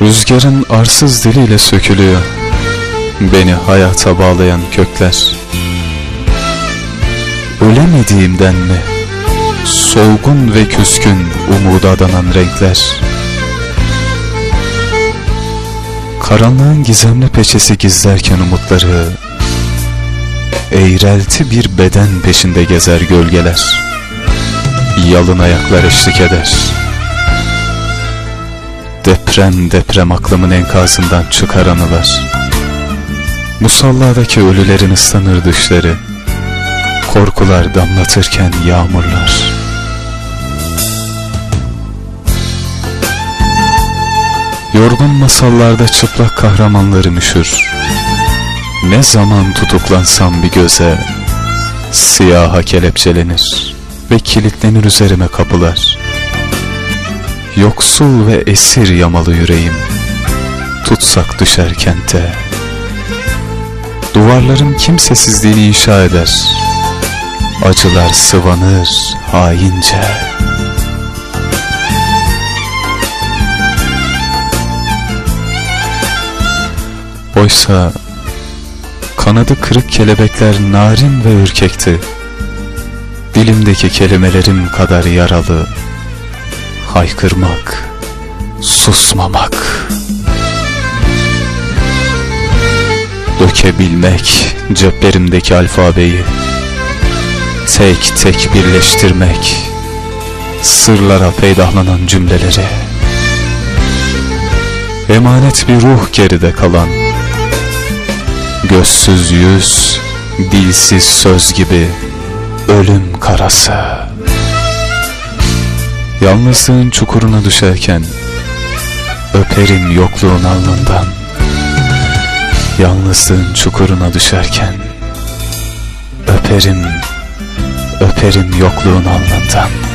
Rüzgarın arsız diliyle sökülüyor Beni hayata bağlayan kökler. Ölemediğimden mi? Solgun ve küskün umuda adanan renkler? Karanlığın gizemli peçesi gizlerken umutları Eğrelti bir beden peşinde gezer gölgeler. Yalın ayaklar eşlik eder Deprem deprem aklımın enkazından çıkar anılar. Musalladaki ölülerin ıslanır düşleri Korkular damlatırken yağmurlar. Yorgun masallarda çıplak kahramanlarım üşür Ne zaman tutuklansam bir göze Siyaha kelepçelenir Ve kilitlenir üzerime kapılar Yoksul ve esir yamalı yüreğim. Tutsak düşer kente Duvarlarım kimsesizliğini inşa eder. Acılar sıvanır haince. Oysa kanadı kırık kelebekler narin ve ürkekti. Dilimdeki kelimelerim kadar yaralı Haykırmak, susmamak. Dökebilmek ceplerimdeki alfabeyi. Tek tek birleştirmek. Sırlara peydahlanan cümleleri. Emanet bir ruh geride kalan. Gözsüz yüz, dilsiz söz gibi ölüm karası Yalnızlığın çukuruna düşerken Öperim yokluğun alnından. Yalnızlığın çukuruna düşerken Öperim, öperim yokluğun alnından